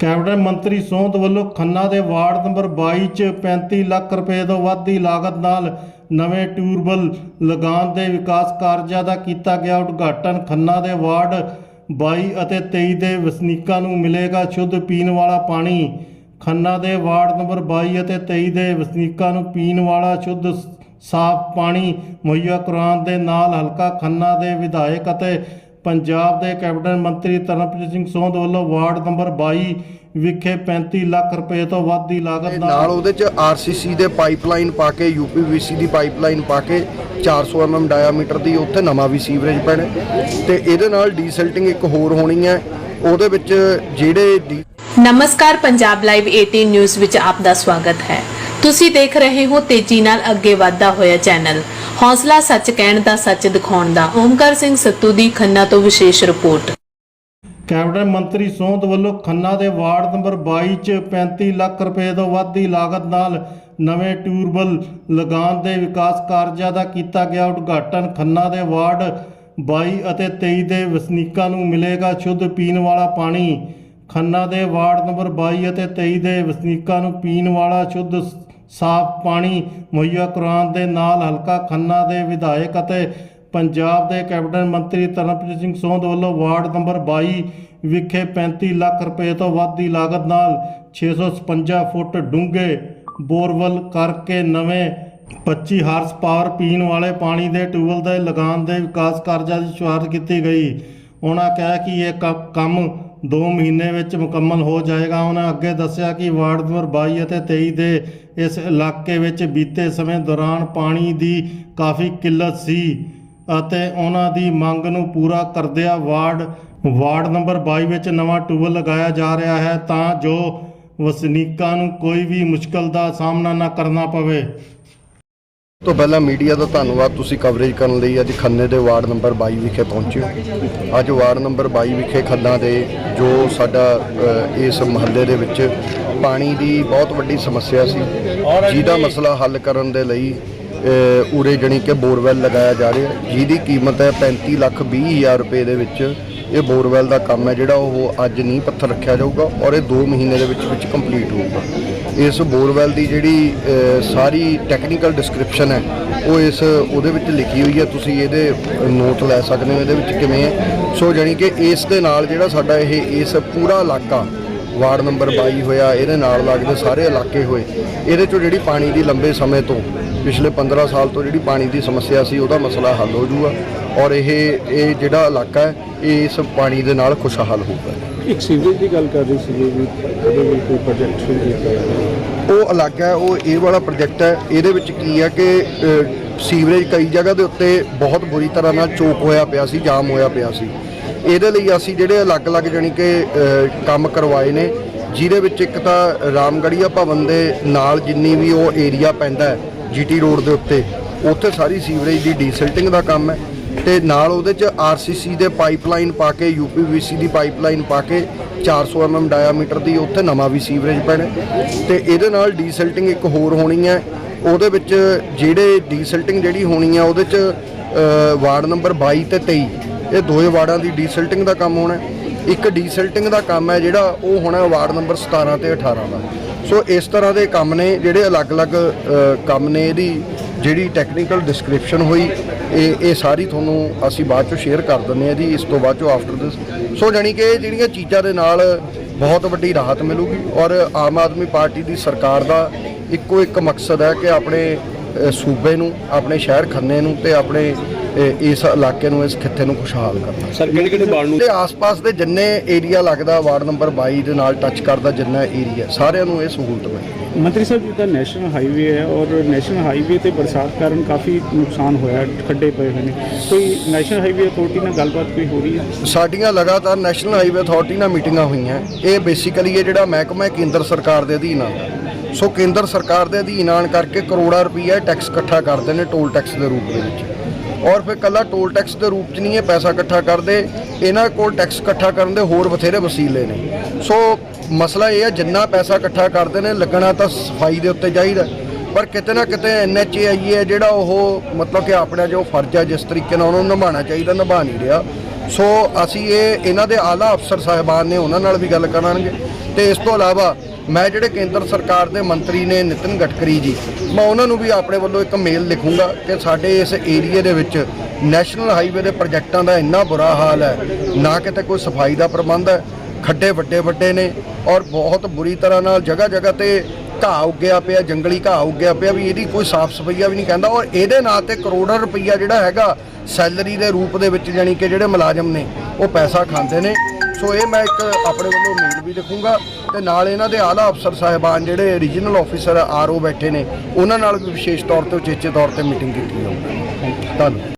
Cabinet ਮੰਤਰੀ ਸੋਂਦ ਵੱਲੋਂ ਖੰਨਾ ਦੇ ਵਾਰਡ ਨੰਬਰ 22 ਚ 35 ਲੱਖ ਰੁਪਏ ਤੋਂ ਵੱਧ ਦੀ ਲਾਗਤ ਨਾਲ ਨਵੇਂ ਟਿਊਬਵੈੱਲ ਲਗਾਉਣ ਦੇ ਵਿਕਾਸ ਕਾਰਜਾਂ ਦਾ ਕੀਤਾ ਗਿਆ ਉਦਘਾਟਨ। ਖੰਨਾ ਦੇ ਵਾਰਡ 22 ਅਤੇ 23 ਦੇ ਵਸਨੀਕਾਂ ਨੂੰ ਮਿਲੇਗਾ ਸ਼ੁੱਧ ਪੀਣ ਵਾਲਾ ਪਾਣੀ। ਖੰਨਾ ਦੇ ਵਾਰਡ ਨੰਬਰ 22 ਅਤੇ 23 ਦੇ ਵਸਨੀਕਾਂ ਨੂੰ ਪੀਣ ਵਾਲਾ ਸ਼ੁੱਧ ਸਾਫ਼ ਪਾਣੀ ਮੁਹੱਈਆ ਕਰਵਾਉਣ ਦੇ ਨਾਲ ਹਲਕਾ ਖੰਨਾ ਦੇ ਵਿਧਾਇਕ ਅਤੇ ਪੰਜਾਬ ਦੇ ਕੈਬਨਿਟ ਮੰਤਰੀ ਤਰਨਪ੍ਰੀਤ ਸਿੰਘ ਸੋਂਦ ਵੱਲੋਂ ਵਾਰਡ ਨੰਬਰ 22 ਵਿਖੇ 35 ਲੱਖ ਰੁਪਏ ਤੋਂ ਵੱਧ ਦੀ ਲਾਗਤ ਨਾਲ ਨਾਲ ਉਹਦੇ ਚ ਆਰਸੀਸੀ ਦੇ ਪਾਈਪਲਾਈਨ ਪਾ ਕੇ ਯੂਪੀਵੀਸੀ ਦੀ ਪਾਈਪਲਾਈਨ ਪਾ ਕੇ 400 ਐਮਐਮ ਡਾਇਆਮੀਟਰ ਦੀ ਉੱਥੇ ਨਵਾਂ ਵੀ ਸੀਵਰੇਜ ਪੈਣਾ। ਤੇ ਇਹਦੇ ਨਾਲ ਡੀਸਲਟਿੰਗ ਇੱਕ ਹੋਰ ਹੋਣੀ ਹੈ ਉਹਦੇ ਵਿੱਚ ਜਿਹੜੇ ਨਮਸਕਾਰ ਪੰਜਾਬ ਲਾਈਵ 18 ਨਿਊਜ਼ ਵਿੱਚ ਆਪ ਦਾ ਸਵਾਗਤ ਹੈ। ਤੁਸੀਂ ਦੇਖ ਰਹੇ ਹੋ ਤੇਜ਼ੀ ਨਾਲ ਅੱਗੇ ਵਧਦਾ ਹੋਇਆ ਚੈਨਲ। ਹੌਸਲਾ ਸੱਚ ਕਹਿਣ ਦਾ, ਸੱਚ ਦਿਖਾਉਣ ਦਾ। ਓਮਕਾਰ ਸਿੰਘ ਸੱਤੂ ਦੀ ਖੰਨਾ ਤੋਂ ਵਿਸ਼ੇਸ਼ ਰਿਪੋਰਟ। ਕੈਬਨਿਟ ਮੰਤਰੀ ਸੋਂਦ ਵੱਲੋਂ ਖੰਨਾ ਦੇ ਵਾਰਡ ਨੰਬਰ 22 ਚ 35 ਲੱਖ ਰੁਪਏ ਤੋਂ ਵੱਧ ਦੀ ਲਾਗਤ ਨਾਲ ਨਵੇਂ ਟਿਊਬਵੈੱਲ ਲਗਾਉਣ ਦੇ ਵਿਕਾਸ ਕਾਰਜਾਂ ਦਾ ਕੀਤਾ ਗਿਆ ਉਦਘਾਟਨ। ਖੰਨਾ ਦੇ ਵਾਰਡ 22 ਅਤੇ 23 ਦੇ ਵਸਨੀਕਾਂ ਨੂੰ ਮਿਲੇਗਾ ਸ਼ੁੱਧ ਪੀਣ ਵਾਲਾ ਪਾਣੀ। ਖੰਨਾ ਦੇ ਵਾਰਡ ਨੰਬਰ 22 ਅਤੇ 23 ਦੇ ਵਸਨੀਕਾਂ ਨੂੰ ਪੀਣ ਵਾਲਾ ਸ਼ੁੱਧ ਸਾਫ਼ ਪਾਣੀ, ਮੁਹੱਈਆ ਕਰਵਾਉਣ ਦੇ ਨਾਲ ਹਲਕਾ ਖੰਨਾ ਦੇ ਵਿਧਾਇਕ ਅਤੇ ਪੰਜਾਬ ਦੇ ਕੈਬਨਿਟ ਮੰਤਰੀ ਤਰਨਪ੍ਰੀਤ ਸਿੰਘ ਸੋਂਦ ਵੱਲੋਂ ਵਾਰਡ ਨੰਬਰ 22 ਵਿਖੇ 35 ਲੱਖ ਰੁਪਏ ਤੋਂ ਵੱਧ ਦੀ ਲਾਗਤ ਨਾਲ 656 ਫੁੱਟ ਡੂੰਘੇ ਬੋਰਵੈਲ ਕਰਕੇ ਨਵੇਂ 25 ਹਾਰਸ ਪਾਵਰ ਪੀਣ ਵਾਲੇ ਪਾਣੀ ਦੇ ਟਿਊਬਵੈੱਲ ਦੇ ਲਗਾਉਣ ਦੇ ਵਿਕਾਸ ਕਾਰਜਾਂ ਦੀ ਸ਼ੁਰੂਆਤ ਕੀਤੀ ਗਈ। ਉਹਨਾਂ ਕਿਹਾ ਕਿ ਇਹ ਕ- ਕੰਮ 2 ਮਹੀਨੇ ਵਿੱਚ ਮੁਕੰਮਲ ਹੋ ਜਾਏਗਾ। ਉਹਨਾਂ ਅੱਗੇ ਦੱਸਿਆ ਕਿ ਵਾਰਡ ਨੰਬਰ 22 ਅਤੇ 23 ਦੇ ਇਸ ਇਲਾਕੇ ਵਿੱਚ ਬੀਤੇ ਸਮੇਂ ਦੌਰਾਨ ਪਾਣੀ ਦੀ ਕਾਫੀ ਕਿੱਲਤ ਸੀ ਅਤੇ ਉਹਨਾਂ ਦੀ ਮੰਗ ਨੂੰ ਪੂਰਾ ਕਰਦਿਆਂ ਵਾਰਡ ਵਾਰਡ ਨੰਬਰ 22 ਵਿੱਚ ਨਵਾਂ ਟੂਬਲ ਲਗਾਇਆ ਜਾ ਰਿਹਾ ਹੈ ਤਾਂ ਜੋ ਵਸਨੀਕਾਂ ਨੂੰ ਕੋਈ ਵੀ ਮੁਸ਼ਕਲ ਦਾ ਸਾਹਮਣਾ ਨਾ ਕਰਨਾ ਪਵੇ। ਤੋਂ ਪਹਿਲਾਂ ਮੀਡੀਆ ਦਾ ਧੰਨਵਾਦ ਤੁਸੀਂ ਕਵਰੇਜ ਕਰਨ ਲਈ ਅੱਜ ਖੰਨੇ ਦੇ ਵਾਰਡ ਨੰਬਰ 22 ਵਿਖੇ ਪਹੁੰਚੇ ਹੋ। ਅੱਜ ਵਾਰਡ ਨੰਬਰ 22 ਵਿਖੇ ਖੰਨਾ ਦੇ ਜੋ ਸਾਡਾ ਅ, ਇਸ ਮੁਹੱਲੇ ਦੇ ਵਿੱਚ ਪਾਣੀ ਦੀ ਬਹੁਤ ਵੱਡੀ ਸਮੱਸਿਆ ਸੀ। ਜਿਹਦਾ ਮਸਲਾ ਹੱਲ ਕਰਨ ਦੇ ਲਈ ਅ, ਉਰੇ ਜਣੀ ਕਿ ਬੋਰਵੈਲ ਲਗਾਇਆ ਜਾ ਰਿਹਾ। ਜਿਹਦੀ ਕੀਮਤ ਹੈ 35 ਲੱਖ 20 ਹਜ਼ਾਰ ਰੁਪਏ ਦੇ ਵਿੱਚ। ਇਹ ਬੋਰਵੈਲ ਦਾ ਕੰਮ ਹੈ ਜਿਹੜਾ ਉਹ ਅੱਜ ਨਹੀਂ ਪੱਥਰ ਰੱਖਿਆ ਜਾਊਗਾ ਔਰ ਇਹ 2 ਮਹੀਨੇ ਦੇ ਵਿੱਚ ਵਿੱਚ ਕੰਪਲੀਟ ਹੋਊਗਾ। ਇਸ ਬੋਰਵੈਲ ਦੀ ਜਿਹੜੀ ਸਾਰੀ ਟੈਕਨੀਕਲ ਡਿਸਕ੍ਰਿਪਸ਼ਨ ਹੈ, ਉਹ ਇਸ, ਉਹਦੇ ਵਿੱਚ ਲਿਖੀ ਹੋਈ ਹੈ। ਤੁਸੀਂ ਇਹਦੇ ਨੋਟ ਲੈ ਸਕਦੇ ਹੋ, ਇਹਦੇ ਵਿੱਚ ਕਿਵੇਂ ਹੈ। ਸੋ ਜਾਣੀ ਕਿ ਇਸ ਦੇ ਨਾਲ ਜਿਹੜਾ ਸਾਡਾ ਇਹ, ਇਸ ਪੂਰਾ ਇਲਾਕਾ ਵਾਰਡ ਨੰਬਰ 22 ਹੋਇਆ ਇਹਦੇ ਨਾਲ ਲੱਗਦੇ ਸਾਰੇ ਇਲਾਕੇ ਹੋਏ। ਇਹਦੇ ਚੋਂ ਜਿਹੜੀ ਪਾਣੀ ਦੀ ਲੰਬੇ ਸਮੇਂ ਤੋਂ ਪਿਛਲੇ 15 ਸਾਲ ਤੋਂ ਜਿਹੜੀ ਪਾਣੀ ਦੀ ਸਮੱਸਿਆ ਸੀ ਉਹਦਾ ਮਸਲਾ ਹੱਲ ਹੋ ਜਾਊਗਾ। ਔਰ ਇਹ ਇਹ ਜਿਹੜਾ ਇਲਾਕਾ ਹੈ ਇਹ ਇਸ ਪਾਣੀ ਦੇ ਨਾਲ ਖੁਸ਼ਹਾਲ ਹੋਊਗਾ। ਇੱਕ ਸੀਵਰੇਜ ਦੀ ਗੱਲ ਕਰ ਰਹੀ ਸੀ ਵੀ ਕੋਈ ਪ੍ਰੋਜੈਕਟ ਸ਼ੁਰੂ ਕੀਤਾ ਉਹ ਹੈ ਉਹ ਇਹ ਵਾਲਾ ਪ੍ਰੋਜੈਕਟ ਹੈ। ਇਹਦੇ ਵਿੱਚ ਕੀ ਹੈ ਕਿ ਸੀਵਰੇਜ ਕਈ ਜਗ੍ਹਾ ਦੇ ਉੱਤੇ ਬਹੁਤ ਬੁਰੀ ਤਰ੍ਹਾਂ ਨਾਲ ਚੋਕ ਹੋਇਆ ਪਿਆ ਸੀ ਜਾਮ ਹੋਇਆ ਪਿਆ ਸੀ। ਇਹਦੇ ਲਈ ਅਸੀਂ ਜਿਹੜੇ ਅਲੱਗ-ਅਲੱਗ ਜਾਣੀ ਕਿ ਕੰਮ ਕਰਵਾਏ ਨੇ, ਜਿਹਦੇ ਵਿੱਚ ਇੱਕ ਤਾਂ ਰਾਮਗੜੀਆ ਭਵਨ ਦੇ ਨਾਲ ਜਿੰਨੀ ਵੀ ਉਹ ਏਰੀਆ ਪੈਂਦਾ ਹੈ ਜੀਟੀ ਰੋਡ ਦੇ ਉੱਤੇ, ਉੱਥੇ ਸਾਰੀ ਸੀਵਰੇਜ ਦੀ ਡੀਸਿਲਟਿੰਗ ਦਾ ਕੰਮ ਹੈ ਤੇ ਨਾਲ ਉਹਦੇ ਚ ਆਰਸੀਸੀ ਦੇ ਪਾਈਪਲਾਈਨ ਪਾ ਕੇ ਯੂਪੀਵੀਸੀ ਦੀ ਪਾਈਪਲਾਈਨ ਪਾ ਕੇ 400 ਐਮਐਮ ਡਾਇਆਮੀਟਰ ਦੀ ਉੱਥੇ ਨਵਾਂ ਵੀ ਸੀਵਰੇਜ ਪੈਣਾ ਤੇ ਇਹਦੇ ਨਾਲ ਡੀਸਿਲਟਿੰਗ ਇੱਕ ਹੋਰ ਹੋਣੀ ਹੈ, ਉਹਦੇ ਵਿੱਚ ਜਿਹੜੇ ਡੀਸਿਲਟਿੰਗ ਜਿਹੜੀ ਹੋਣੀ ਹੈ, ਉਹਦੇ ਚ ਵਾਰਡ ਨੰਬਰ 22 ਤੇ 23 ਇਹ ਦੋਏ ਵਾਰਡਾਂ ਦੀ ਡੀਸਿਲਟਿੰਗ ਦਾ ਕੰਮ ਹੋਣਾ ਇੱਕ ਡੀਸਿਲਟਿੰਗ ਦਾ ਕੰਮ ਹੈ ਜਿਹੜਾ ਉਹ ਹੋਣਾ ਵਾਰਡ ਨੰਬਰ 17 ਤੇ 18 ਦਾ। ਸੋ ਇਸ ਤਰ੍ਹਾਂ ਦੇ ਕੰਮ ਨੇ ਜਿਹੜੇ ਅਲੱਗ-ਅਲੱਗ ਕੰਮ ਨੇ ਇਹਦੀ ਜਿਹੜੀ ਟੈਕਨੀਕਲ ਡਿਸਕ੍ਰਿਪਸ਼ਨ ਹੋਈ, ਇਹ ਇਹ ਸਾਰੀ ਤੁਹਾਨੂੰ ਅਸੀਂ ਬਾਅਦ ਚੋਂ ਸ਼ੇਅਰ ਕਰ ਦਿੰਦੇ ਹਾਂ ਜੀ, ਇਸ ਤੋਂ ਬਾਅਦ ਚੋਂ ਆਫਟਰ ਦਿਸ ਸੋ ਜਾਣੀ ਕਿ ਇਹ ਜਿਹੜੀਆਂ ਚੀਜ਼ਾਂ ਦੇ ਨਾਲ ਬਹੁਤ ਵੱਡੀ ਰਾਹਤ ਮਿਲੂਗੀ ਔਰ ਆਮ ਆਦਮੀ ਪਾਰਟੀ ਦੀ ਸਰਕਾਰ ਦਾ ਇੱਕੋ ਇੱਕ ਮਕਸਦ ਹੈ ਕਿ ਆਪਣੇ ਸੂਬੇ ਨੂੰ, ਆਪਣੇ ਸ਼ਹਿਰ ਖੰਨੇ ਨੂੰ ਤੇ ਆਪਣੇ ਅ, ਇਸ ਇਲਾਕੇ ਨੂੰ ਇਸ ਖਿੱਤੇ ਨੂੰ ਖੁਸ਼ਹਾਲ ਕਰਨਾ। ਸਰ ਕਿਹੜੇ ਕਿਹੜੇ ਬਾਲ ਨੂੰ ਤੇ ਆਸ-ਪਾਸ ਦੇ ਜਿੰਨੇ ਏਰੀਆ ਲੱਗਦਾ ਵਾਰਡ ਨੰਬਰ 22 ਦੇ ਨਾਲ ਟੱਚ ਕਰਦਾ ਜਿੰਨਾ ਏਰੀਆ ਸਾਰਿਆਂ ਨੂੰ ਇਹ ਸਹੂਲਤ ਮਿਲੇਗੀ ਮੰਤਰੀ ਸਾਹਿਬ ਜਿੱਦਾਂ ਨੈਸ਼ਨਲ ਹਾਈਵੇ ਹੈ ਔਰ ਨੈਸ਼ਨਲ ਹਾਈਵੇ ਤੇ ਬਰਸਾਤ ਕਾਰਨ ਕਾਫੀ ਨੁਕਸਾਨ ਹੋਇਆ ਖੱਡੇ ਪਏ ਹੋਏ ਨੇ। ਕੋਈ ਨੈਸ਼ਨਲ ਹਾਈਵੇ ਅਥਾਰਟੀ ਨਾਲ ਗੱਲਬਾਤ ਕੋਈ ਹੋ ਰਹੀ ਹੈ? ਸਾਡੀਆਂ ਲਗਾਤਾਰ ਨੈਸ਼ਨਲ ਹਾਈਵੇ ਅਥਾਰਟੀ ਨਾਲ ਮੀਟਿੰਗਾਂ ਹੋਈਆਂ। ਇਹ ਬੇਸਿਕਲੀ ਇਹ ਜਿਹੜਾ ਮਹਿਕਮਾ ਹੈ ਕੇਂਦਰ ਸਰਕਾਰ ਦੇ ਅਧੀਨ ਆਉਂਦਾ ਸੋ ਕੇਂਦਰ ਸਰਕਾਰ ਦੇ ਅਧੀਨ ਆਣ ਕਰਕੇ ਕਰੋੜਾਂ ਰੁਪਈਆ ਟੈਕਸ ਇਕੱਠਾ ਕਰਦੇ ਨੇ ਟੋਲ ਟੈਕਸ ਦੇ ਰੂਪ ਦੇ ਵਿੱਚ। ਔਰ ਫਿਰ ਕੱਲਾ ਟੋਲ ਟੈਕਸ ਦੇ ਰੂਪ 'ਚ ਨਹੀਂ ਇਹ ਪੈਸਾ ਇਕੱਠਾ ਕਰਦੇ, ਇਹਨਾਂ ਕੋਲ ਟੈਕਸ ਇਕੱਠਾ ਕਰਨ ਦੇ ਹੋਰ ਬਥੇਰੇ ਵਸੀਲੇ ਨੇ। ਸੋ ਮਸਲਾ ਇਹ ਹੈ, ਜਿੰਨਾ ਪੈਸਾ ਇਕੱਠਾ ਕਰਦੇ ਨੇ, ਲੱਗਣਾ ਤਾਂ ਸਫ਼ਾਈ ਦੇ ਉੱਤੇ ਚਾਹੀਦਾ ਪਰ ਕਿਤੇ ਨਾ ਕਿਤੇ ਐਨਐਚਏਆਈ ਹੈ ਜਿਹੜਾ ਉਹ ਮਤਲਬ ਕਿ ਆਪਣਾ ਜੋ ਫਰਜ਼ ਹੈ ਜਿਸ ਤਰੀਕੇ ਨਾਲ ਉਹਨੂੰ ਨਿਭਾਉਣਾ ਚਾਹੀਦਾ, ਨਿਭਾ ਨਹੀਂ ਰਿਹਾ। ਸੋ ਅਸੀਂ ਇਹ ਇਹਨਾਂ ਦੇ ਆਲਾ ਅਫਸਰ ਸਾਹਿਬਾਨ ਨੇ ਉਹਨਾਂ ਨਾਲ ਵੀ ਗੱਲ ਕਰਾਂਗੇ ਤੇ ਇਸ ਤੋਂ ਇਲਾਵਾ ਮੈਂ ਜਿਹੜੇ ਕੇਂਦਰ ਸਰਕਾਰ ਦੇ ਮੰਤਰੀ ਨੇ ਨਿਤਿਨ ਗਡਕਰੀ ਜੀ, ਮੈਂ ਉਹਨਾਂ ਨੂੰ ਵੀ ਆਪਣੇ ਵੱਲੋਂ ਇੱਕ ਮੇਲ ਲਿਖੂੰਗਾ ਕਿ ਸਾਡੇ ਇਸ ਏਰੀਏ ਦੇ ਵਿੱਚ ਨੈਸ਼ਨਲ ਹਾਈਵੇ ਦੇ ਪ੍ਰੋਜੈਕਟਾਂ ਦਾ ਇੰਨਾ ਬੁਰਾ ਹਾਲ ਹੈ, ਨਾ ਕਿਤੇ ਕੋਈ ਸਫ਼ਾਈ ਦਾ ਪ੍ਰਬੰਧ ਹੈ, ਖੱਡੇ ਵੱਡੇ ਵੱਡੇ ਨੇ ਔਰ ਬਹੁਤ ਬੁਰੀ ਤਰ੍ਹਾਂ ਨਾਲ ਜਗ੍ਹਾ ਜਗ੍ਹਾ ਤੇ ਘਾਹ ਉੱਗਿਆ ਪਿਆ, ਜੰਗਲੀ ਘਾਹ ਉੱਗਿਆ ਪਿਆ, ਵੀ ਇਹਦੀ ਕੋਈ ਸਾਫ਼ ਸਫਾਈਆ ਵੀ ਨਹੀਂ ਕਹਿੰਦਾ ਔਰ ਇਹਦੇ ਨਾਂ ਤੇ ਕਰੋੜਾਂ ਰੁਪਈਆ ਜਿਹੜਾ ਹੈਗਾ ਸੈਲਰੀ ਦੇ ਰੂਪ ਦੇ ਵਿੱਚ ਜਾਨੀ ਕਿ ਜਿਹੜੇ ਮੁਲਾਜ਼ਮ ਨੇ ਉਹ ਪੈਸਾ ਖਾਂਦੇ ਨੇ। ਸੋ ਇਹ ਮੈਂ ਇੱਕ ਆਪਣੇ ਵੱਲੋਂ ਉਮੀਦ ਵੀ ਰੱਖੂੰਗਾ ਤੇ ਨਾਲ ਇਹਨਾਂ ਦੇ ਆਲਾ ਅਫਸਰ ਸਾਹਿਬਾਨ ਜਿਹੜੇ ਰੀਜਨਲ ਆਫੀਸਰ ਆਰਓ ਬੈਠੇ ਨੇ, ਉਹਨਾਂ ਨਾਲ ਵੀ ਵਿਸ਼ੇਸ਼ ਤੌਰ ਤੇ ਉਚੇਚੇ ਤੌਰ ਤੇ ਮੀਟਿੰਗ ਕੀਤੀ ਜਾਊਗੀ। ਧੰਨਵਾਦ।